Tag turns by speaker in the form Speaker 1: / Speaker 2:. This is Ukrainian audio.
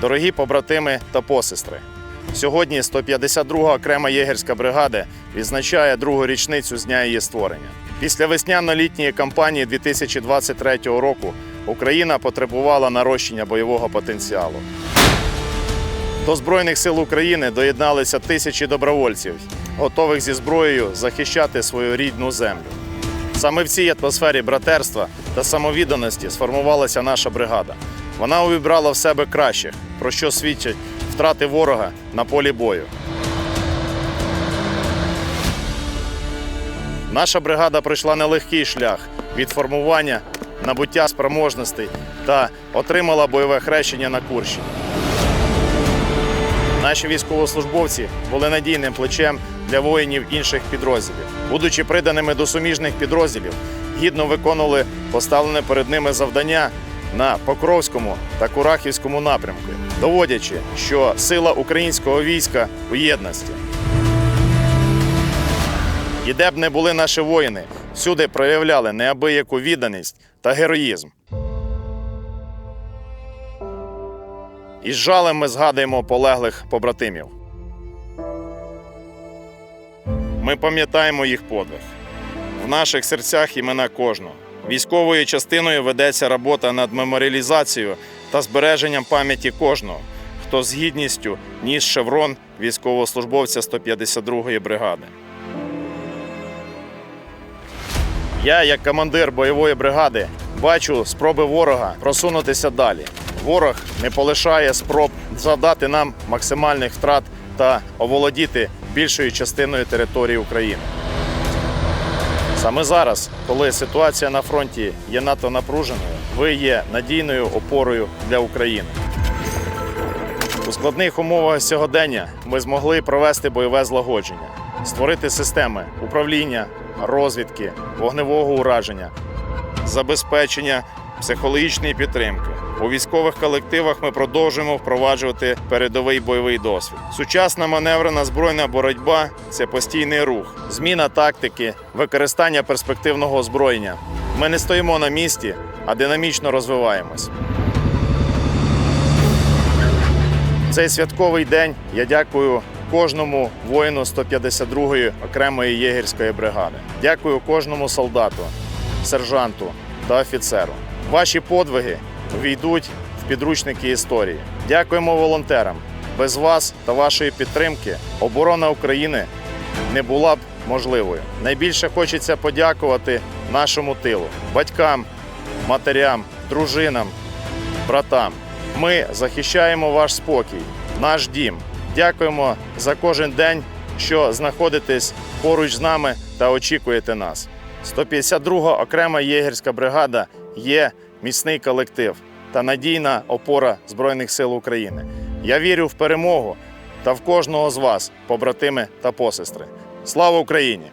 Speaker 1: Дорогі побратими та посестри, сьогодні 152 окрема єгерська бригада відзначає другу річницю з дня її створення. Після весняно-літньої кампанії 2023 року Україна потребувала нарощення бойового потенціалу. До Збройних сил України доєдналися тисячі добровольців, готових зі зброєю захищати свою рідну землю. Саме в цій атмосфері братерства та самовідданості сформувалася наша бригада. Вона увібрала в себе кращих, про що свідчать втрати ворога на полі бою. Наша бригада пройшла нелегкий шлях від формування, набуття спроможностей та отримала бойове хрещення на Курщині. Наші військовослужбовці були надійним плечем для воїнів інших підрозділів. Будучи приданими до суміжних підрозділів, гідно виконували поставлене перед ними завдання на Покровському та Курахівському напрямку, доводячи, що сила українського війська у єдності. І де б не були наші воїни, всюди проявляли неабияку відданість та героїзм. І з жалем ми згадуємо полеглих побратимів. Ми пам'ятаємо їх подвиг. В наших серцях імена кожного. Військовою частиною ведеться робота над меморіалізацією та збереженням пам'яті кожного, хто з гідністю ніс шеврон військовослужбовця 152-ї бригади. Я, як командир бойової бригади, бачу спроби ворога просунутися далі. Ворог не полишає спроб завдати нам максимальних втрат та оволодіти більшою частиною території України. Саме зараз, коли ситуація на фронті є надто напруженою, ви є надійною опорою для України. У складних умовах сьогодення ми змогли провести бойове злагодження, створити системи управління, розвідки, вогневого ураження, забезпечення психологічної підтримки. У військових колективах ми продовжуємо впроваджувати передовий бойовий досвід. Сучасна маневрена збройна боротьба це постійний рух, зміна тактики, використання перспективного озброєння. Ми не стоїмо на місці, а динамічно розвиваємось. Цей святковий день я дякую кожному воїну 152-ї окремої єгерської бригади. Дякую кожному солдату, сержанту та офіцеру. Ваші подвиги війдуть в підручники історії. Дякуємо волонтерам. Без вас та вашої підтримки оборона України не була б можливою. Найбільше хочеться подякувати нашому тилу, батькам, матерям, дружинам, братам. Ми захищаємо ваш спокій, наш дім. Дякуємо за кожен день, що знаходитесь поруч з нами та очікуєте нас. 152 окрема єгерська бригада є міцний колектив та надійна опора Збройних сил України. Я вірю в перемогу та в кожного з вас, побратими та посестри. Слава Україні!